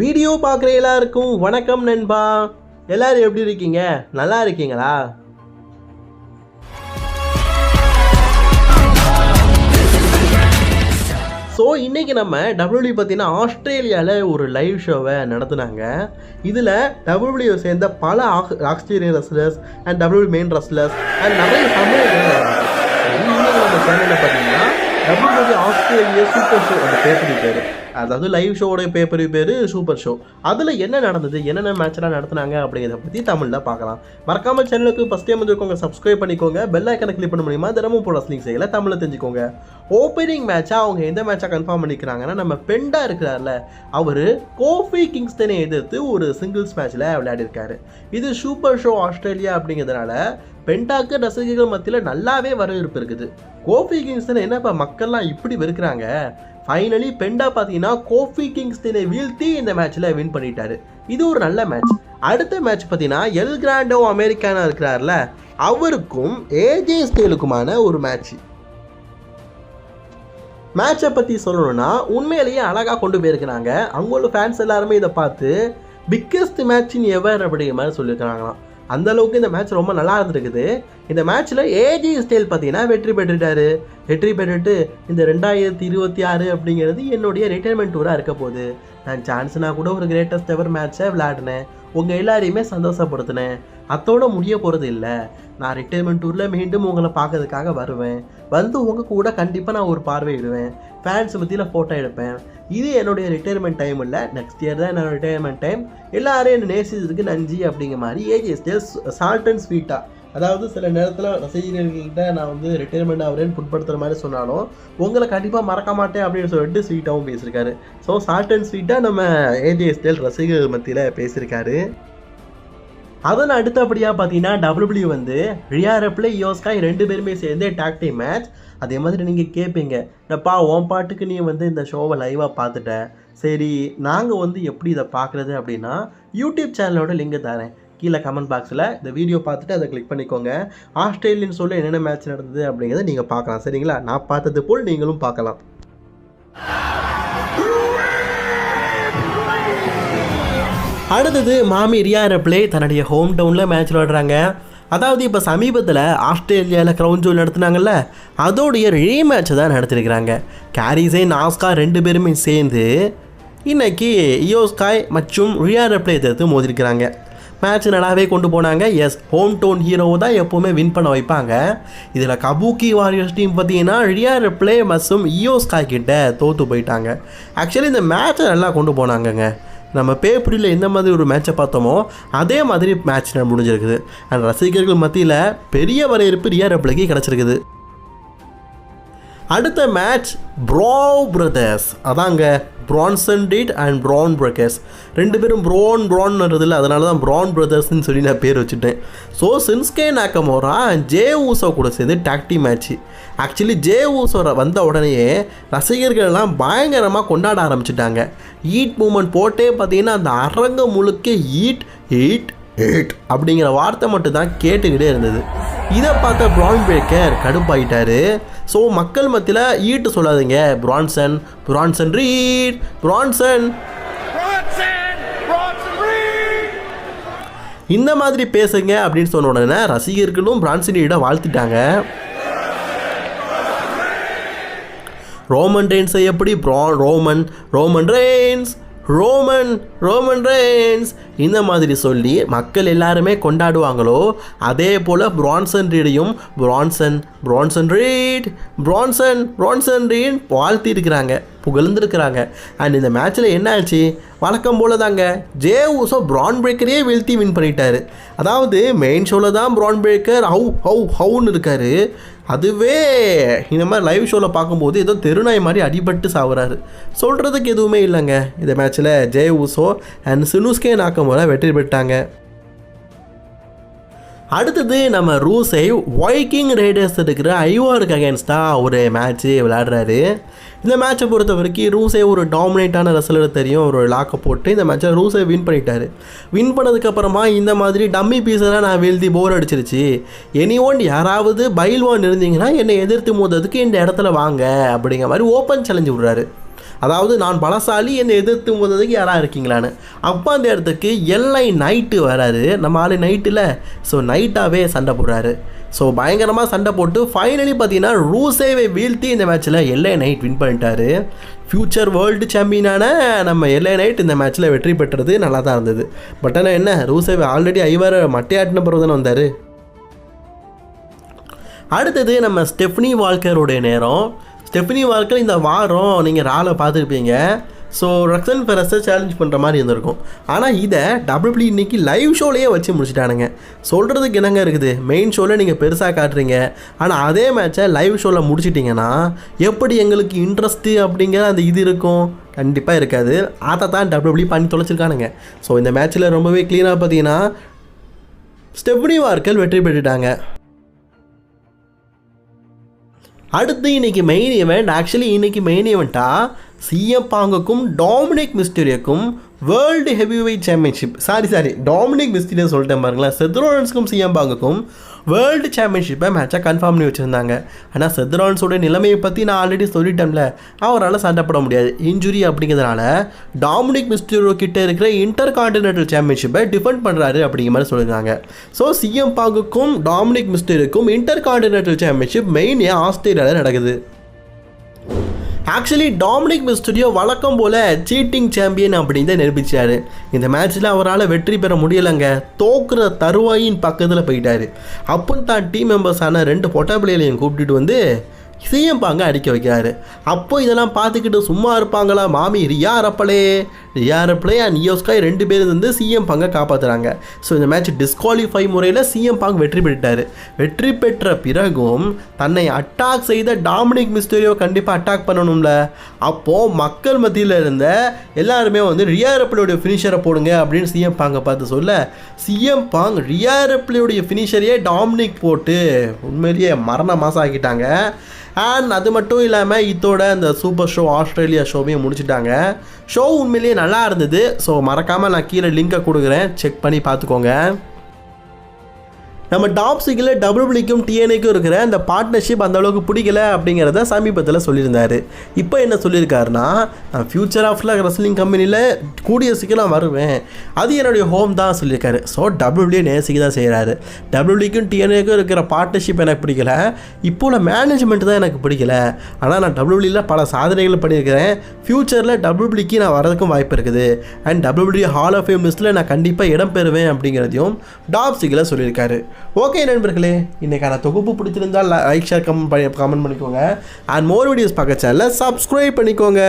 Video பார்க்குற எல்லாருக்கும் வணக்கம் நண்பா. எல்லாரும் எப்படி இருக்கீங்க? நல்லா இருக்கீங்களா? ஸோ இன்றைக்கி நம்ம டபிள்யூடி பார்த்தீங்கன்னா ஆஸ்திரேலியாவில் ஒரு லைவ் ஷோவை நடத்துனாங்க. இதில் டபிள்யூடியை சேர்ந்த பல Australian wrestlers and WWE main wrestlers and நிறைய தமிழ் நம்ம சேனலில் பார்த்தீங்கன்னா டபிள்யூடி ஆஸ்திரேலியா சூப்பர் ஷோ அந்த பேப்பர் பேர். அதாவது லைவ் ஷோவோட பேப்பர் பேர் சூப்பர் ஷோ அதில் என்ன நடந்தது என்னென்ன மேட்செலாம் நடத்துனாங்க அப்படிங்கிறத பற்றி தமிழில் பார்க்கலாம். மறக்காம சேனலுக்கு ஃபஸ்ட் டைம் வந்துருக்கோங்க சப்ஸ்கிரைப் பண்ணிக்கோங்க. பெல் ஐக்கனை கிளிக் பண்ண முடியுமா? தினமும் போட ஸ்லிங் செய்யல தமிழில் தெரிஞ்சுக்கோங்க. ஓப்பனிங் மேட்சாக அவங்க எந்த மேட்சாக கன்ஃபார்ம் பண்ணிக்கிறாங்கன்னா நம்ம பெண்டா இருக்கிறார்ல அவர் கோஃபி கிங்ஸ்டனை எதிர்த்து ஒரு சிங்கிள்ஸ் மேட்ச்சில் விளையாடிருக்காரு. இது சூப்பர் ஷோ ஆஸ்திரேலியா அப்படிங்கிறதுனால பென்டாக்கு ரசிகர்கள் மத்தியில் நல்லாவே வரவேற்பு இருக்குது. கோஃபி கிங்ஸ்டன் என்னப்பா மக்கள்லாம் இப்படி வெறுக்கிறாங்க? ஃபைனலி பெண்டா பார்த்தீங்கன்னா கோஃபி கிங்ஸ்டனை வீழ்த்தி இந்த மேட்ச்சில் வின் பண்ணிட்டாரு. இது ஒரு நல்ல மேட்ச் அடுத்த மேட்ச் பார்த்தீங்கன்னா எல் கிராண்டோ அமெரிக்கானா இருக்கிறார்ல அவருக்கும் ஏஜே ஸ்டேலுக்குமான ஒரு மேட்ச் மேட்சை பற்றி சொல்லணும்னா உண்மையிலேயே அழகாக கொண்டு போயிருக்கிறாங்க. அங்கே உள்ள ஃபேன்ஸ் எல்லாருமே இதை பார்த்து பிக்கெஸ்ட் மேட்ச் இன் எவர் அப்படிங்கிற மாதிரி சொல்லியிருக்கிறாங்களாம். அந்த அளவுக்கு இந்த மேட்ச் ரொம்ப நல்லா இருந்திருக்குது. இந்த மேட்ச்சில் ஏஜி ஸ்டைல் பார்த்தீங்கன்னா வெற்றி பெற்றுட்டாரு. வெற்றி பெற்றுட்டு இந்த ரெண்டாயிரத்தி இருபத்தி ஆறு அப்படிங்கிறது என்னுடைய ரிட்டைர்மெண்ட் டூராக இருக்க போகுது. நான் சான்ஸ்னா கூட ஒரு கிரேட்டஸ்ட் எவர் மேட்ச்சை விளையாடினேன். உங்கள் எல்லாரையுமே சந்தோஷப்படுத்தினேன். அத்தோட முடிய போகிறது இல்லை. நான் ரிட்டைர்மெண்ட் டூரில் மீண்டும் உங்களை பார்க்கறதுக்காக வருவேன். வந்து உங்கள் கூட கண்டிப்பாக நான் ஒரு பார்வையிடுவேன். ஃபேன்ஸ் பற்றியில் ஃபோட்டோ எடுப்பேன். இது என்னுடைய ரிட்டையர்மெண்ட் டைம் இல்லை. நெக்ஸ்ட் இயர் தான் என்னோட ரிட்டையர்மெண்ட் டைம் எல்லாரும் என்ன நேசிச்சதுக்கு நன்றி அப்படிங்கிற மாதிரி ஏஜிஎஸ்டே சால்ட் அண்ட் ஸ்வீட்டாக அதாவது சில நேரத்தில் ரசிகர்கள்ட்ட நான் வந்து ரிட்டையர்மெண்ட் ஆகிறேன்னு புட்படுத்துகிற மாதிரி சொன்னாலும் உங்களை கண்டிப்பாக மறக்க மாட்டேன் அப்படின்னு சொல்லிட்டு ஸ்வீட்டாகவும் பேசியிருக்காரு. ஸோ ஷார்ட் அண்ட் ஸ்வீட்டாக நம்ம ஏஜே ஸ்டேல் ரசிகர்கள் மத்தியில் பேசியிருக்காரு. அதன் அடுத்தபடியாக பார்த்தீங்கன்னா டபிள்யூபிள்யூ வந்து ரியா ரெப்ளே யோஸ்காய் ரெண்டு பேருமே சேர்ந்து டாக் டீம் மேட்ச் அதே மாதிரி நீங்கள் கேட்பீங்க டப்பா உன் பாட்டுக்கு நீ வந்து இந்த ஷோவை லைவாக பார்த்துட்ட. சரி நாங்கள் வந்து எப்படி இதை பார்க்குறது? அப்படின்னா யூடியூப் சேனலோட லிங்கை தரேன். கீழே கமெண்ட் பாக்ஸில் இந்த வீடியோ பார்த்துட்டு அதை கிளிக் பண்ணிக்கோங்க. ஆஸ்திரேலியன் சொல்ல என்னென்ன மேட்ச் நடந்தது அப்படிங்கிறத நீங்கள் பார்க்கலாம். சரிங்களா? நான் பார்த்தது போல் நீங்களும் பார்க்கலாம். அடுத்தது மாமி ரியா ரப்ளே தன்னுடைய ஹோம் டவுனில் மேட்ச் விளாடுறாங்க அதாவது இப்போ சமீபத்தில் ஆஸ்திரேலியாவில் க்ரௌன் ஜூல் நடத்துனாங்கல்ல அதோடைய ரீ மேட்ச் தான் நடத்திருக்கிறாங்க. கேரிசே ஆஸ்கா ரெண்டு பேருமே சேர்ந்து இன்னைக்கு இயோஸ்காய் மற்றும் ரியா ரப்ளே எதிர்த்து மோதிருக்கிறாங்க. மேட்ச் நல்லாவே கொண்டு போனாங்க. எஸ் ஹோம் டவுன் ஹீரோவை தான் எப்போவுமே வின் பண்ண வைப்பாங்க. இதில் கபூக்கி வாரியர்ஸ் டீம் பார்த்தீங்கன்னா ரியா பிளே மஸ்ஸும் இயோஸ்கா கிட்ட தோற்று போயிட்டாங்க. ஆக்சுவலி இந்த மேட்ச்சை நல்லா கொண்டு போனாங்கங்க. நம்ம பேப்பரியில் எந்த மாதிரி ஒரு மேட்சை பார்த்தோமோ அதே மாதிரி மேட்ச் முடிஞ்சிருக்குது. அண்ட் ரசிகர்கள் மத்தியில் பெரிய வரவேற்பு ரியா ரெப்ளைக்கு கிடச்சிருக்குது. அடுத்த மேட்ச் ப்ரோ பிரதர்ஸ் அதாங்க Bronson Reed and Bron Breakker ரெண்டு பேரும் ப்ரோன் ப்ரான்ன்றதில்ல அதனால தான் ப்ரான் பிரதர்ஸ்னு சொல்லி நான் பேர் வச்சுட்டேன். So Shinsuke Nakamura Jey Uso கூட சேர்ந்து டாக்டி மேட்ச்சு ஆக்சுவலி ஜே ஊசோ வந்த உடனேயே ரசிகர்கள்லாம் பயங்கரமாக கொண்டாட ஆரம்பிச்சிட்டாங்க. ஈட் மூமெண்ட் போட்டே பார்த்தீங்கன்னா அந்த அரங்கம் முழுக்க ஈட் ஈட் ஈட் அப்படிங்கிற வார்த்தை மட்டும் தான் கேட்டுக்கிட்டே இருந்தது. இதை பார்த்த ப்ரான் பிரேக்கர் கடுப்பாயிட்டாரு. ஸோ மக்கள் மத்தியில் ஈட்டு சொல்லாதீங்க. Bronson Bronson Reed Bronson! இந்த மாதிரி பேசுங்க அப்படின்னு சொன்ன உடனே ரசிகர்களும் பிரான்சன் ரீடை வாழ்த்திட்டாங்க. ரோமன் ரெயின்ஸை எப்படி ப்ரா Roman Roman Reigns Roman Roman Reigns இந்த மாதிரி சொல்லி மக்கள் எல்லாருமே கொண்டாடுவாங்களோ அதே போல் Bronson ரீடையும் Bronson Bronson Reed Bronson Bronson Reed வாழ்த்தி இருக்கிறாங்க புகழ்ந்துருக்கிறாங்க. அண்ட் இந்த மேட்ச்சில் என்ன ஆச்சு? வழக்கம் போல் தாங்க ஜே ஊசோ பிரான் பிரேக்கரே வீழ்த்தி வின் பண்ணிட்டாரு. அதாவது மெயின் ஷோவில் தான் பிரான் பிரேக்கர் ஹவு ஹவு ஹவுன்னு இருக்கார். அதுவே இந்த மாதிரி லைவ் ஷோவில் பார்க்கும்போது ஏதோ தெருநாய் மாதிரி அடிபட்டு சாகுறாரு சொல்கிறதுக்கு எதுவுமே இல்லைங்க இந்த மேட்ச்சில் ஜெய ஊசோ அண்ட் சினுஸ்கே நாக்கம் நாக்கமோல வெற்றி பெற்றாங்க அடுத்தது நம்ம ரூஸை வைக்கிங் ரைடர்ஸ் இருக்கிற ஐவாருக்கு அகேன்ஸ்டாக ஒரு மேட்ச்சு விளையாடுறாரு. இந்த மேட்சை பொறுத்த வரைக்கும் ரூஸே ஒரு டாமினேட்டான ரெசலர் தெரியும். ஒரு லாக்கை போட்டு இந்த மேட்சை ரூஸை வின் பண்ணிட்டாரு. வின் பண்ணதுக்கப்புறமா இந்த மாதிரி டம்மி பீஸெல்லாம் நான் வீழ்த்தி போர் அடிச்சிருச்சு. எனி ஒன் யாராவது பைல்வான் இருந்தீங்கன்னா என்னை எதிர்த்து மோதுறதுக்கு இந்த இடத்துல வாங்க அப்படிங்கிற மாதிரி ஓப்பன் சேலஞ்சு விடுறாரு. அதாவது நான் பலசாலி என்னை எதிர்த்து போனதுக்கு யாராக இருக்கீங்களான்னு. அப்போ அந்த இடத்துக்கு எல்லை நைட்டு வராரு. நம்ம ஆள் நைட்டில் ஸோ நைட்டாகவே சண்டை போடுறாரு. ஸோ பயங்கரமாக சண்டை போட்டு ஃபைனலி பார்த்தீங்கன்னா ரூசேவை வீழ்த்தி இந்த மேட்ச்சில் எல்ஐ நைட் வின் பண்ணிட்டாரு. ஃப்யூச்சர் வேர்ல்டு சாம்பியனான நம்ம எல்ஐ நைட் இந்த மேட்ச்சில் வெற்றி பெற்றது நல்லா தான் இருந்தது. பட் ஆனால் என்ன ரூசேவை ஆல்ரெடி ஐவரை மட்டையாட்டின பிறகு தானே வந்தார். அடுத்தது நம்ம ஸ்டெஃப்னி வால்கருடைய நேரம். ஸ்டெஃப்னி வால்கர் இந்த வாரம் நீங்கள் ராலை பார்த்துருப்பீங்க. ஸோ ரக்ஸன் ஃபெரஸை சேலஞ்ச் பண்ணுற மாதிரி இருந்திருக்கும். ஆனால் இதை டபுள்யூ இன்னைக்கு லைவ் ஷோலேயே வச்சு முடிச்சிட்டானுங்க. சொல்கிறதுக்கு என்னங்க இருக்குது? மெயின் ஷோவில் நீங்கள் பெருசாக காட்டுறீங்க. ஆனால் அதே மேட்சை லைவ் ஷோவில் முடிச்சிட்டிங்கன்னா எப்படி எங்களுக்கு இன்ட்ரெஸ்ட்டு அப்படிங்கிற அந்த இது இருக்கும்? கண்டிப்பாக இருக்காது. அதை தான் டபுள்யூ பண்ணி தொலைச்சிருக்கானுங்க. ஸோ இந்த மேட்ச்சில் ரொம்பவே க்ளீனாக பார்த்தீங்கன்னா ஸ்டெப்னி வார்க்கல் வெற்றி பெற்றுட்டாங்க. அடுத்து இன்னைக்கு மெயின் ஈவெண்ட் ஆக்சுவலி இன்னைக்கு மெயின் ஈவெண்ட்டா சிஎம் பாங்குக்கும் Dominik மிஸ்டீரியோக்கும் world heavyweight championship sorry sorry Dominik Mysterio சொல்லிட்டேன் பாருங்களேன். செத்ரோலன்ஸ்க்கும் சிஎம் பாங்குக்கும் வேர்ல்டு சாம்பியன்ஷிப்பை மேட்சாக கன்ஃபார்ம் பண்ணி வச்சுருந்தாங்க. ஆனால் செத்ரோலன்ஸோட நிலைமையை பற்றி நான் ஆல்ரெடி சொல்லிட்டேன்ல. அவரால் சண்டைப்பட முடியாது. இன்ஜுரி அப்படிங்கிறதுனால டாமினிக் மிஸ்டீரியோ கிட்ட இருக்கிற இன்டர் கான்டினென்டல் சாம்பியன்ஷிப்பை டிஃபெண்ட் பண்ணுறாரு அப்படிங்கிற மாதிரி சொல்லியிருந்தாங்க ஸோ சிஎம் பாங்குக்கும் டாமினிக் மிஸ்டியருக்கும் இன்டர் கான்டினென்டல் சாம்பியன்ஷிப் மெயின் ஆஸ்திரேலியாவில் நடக்குது? ஆக்சுவலி டாமினிக் மிஸ்டுடியோ வழக்கம் போல் சீட்டிங் சாம்பியன் அப்படின்னு தான் நிரூபிச்சார். இந்த மேட்ச்சில் அவரால் வெற்றி பெற முடியலைங்க. தோக்குற தருவாயின் பக்கத்தில் போயிட்டார். அப்போ தான் டீம் மெம்பர்ஸான ரெண்டு பொட்டாபிளைகளையும் கூப்பிட்டுட்டு வந்து சிஎம் பாங்க அடிக்க வைக்கிறாரு. அப்போ இதெல்லாம் பார்த்துக்கிட்டு சும்மா இருப்பாங்களா? மாமி Rhea Ripley Rhea Ripley and IYO SKY ரெண்டு பேரும் வந்து சிஎம் பாங்க காப்பாற்றுறாங்க ஸோ இந்த மேட்ச் டிஸ்குவாலிஃபை முறையில் சிஎம் பாங் வெற்றி பெற்றார். வெற்றி பெற்ற பிறகும் தன்னை அட்டாக் செய்த டாமினிக் மிஸ்டரியோ கண்டிப்பாக அட்டாக் பண்ணணும்ல. அப்போது மக்கள் மத்தியில் இருந்த எல்லாருமே வந்து ரியா ரப்பலுடைய ஃபினிஷரை போடுங்க? அப்படின்னு சிஎம் பாங்கை பார்த்து சொல்ல சிஎம் பாங் ரியா ரப்பலுடைய ஃபினிஷரையே டாமினிக் போட்டு உண்மையிலேயே மரண மாதம் ஆக்கிட்டாங்க. அண்ட் அது மட்டும் இல்லாமல் இதோட அந்த சூப்பர் ஷோ ஆஸ்திரேலியா ஷோவையும் முடிச்சிட்டாங்க. ஷோ உண்மையிலேயே நல்லா இருந்தது. ஸோ மறக்காமல் நான் கீழே லிங்கை கொடுக்குறேன். செக் பண்ணி பார்த்துக்கோங்க. நம்ம டாப்ஸிக்கில் டபிள்யூபிளிக்கும் டிஎன்ஏக்கும் இருக்கிற அந்த பார்ட்னர்ஷிப் அந்த அளவுக்கு பிடிக்கல அப்படிங்கிறத சமீபத்தில் சொல்லியிருந்தார். இப்போ என்ன சொல்லியிருக்காருன்னா நான் ஃபியூச்சர் ஆஃப்ல ரெஸ்லிங் கம்பெனியில் கூடிய சீக்கிரம் வருவேன். அது என்னுடைய ஹோம் தான் சொல்லியிருக்காரு. ஸோ டபிள்யூபிள்யூ நேசிக்க தான் செய்கிறாரு டபிள்யூபிளிக்கும் டிஎன்ஏக்கும் இருக்கிற பார்ட்னர்ஷிப் எனக்கு பிடிக்கல. இப்போ உள்ள மேனேஜ்மெண்ட் தான் எனக்கு பிடிக்கல. ஆனால் நான் டபுள்யூலியில் பல சாதனைகள் பண்ணியிருக்கிறேன். ஃப்யூச்சரில் டபிள்யூபிளிக்கு நான் வரதுக்கும் வாய்ப்பு இருக்குது. And WWE hall of fame லிஸ்ட்டில் நான் கண்டிப்பாக இடம் பெறுவேன் அப்படிங்கிறதையும் டாப்ஸிக்கில் சொல்லியிருக்காரு. ஓகே நண்பர்களே இன்றைக்கான தொகுப்பு பிடிச்சிருந்தால் லைக் ஷேர் கமெண்ட் பண்ணி கமெண்ட் பண்ணிக்கோங்க. அண்ட் மோர் வீடியோஸ் பார்க்க சேனலில் சப்ஸ்கிரைப் பண்ணிக்கோங்க.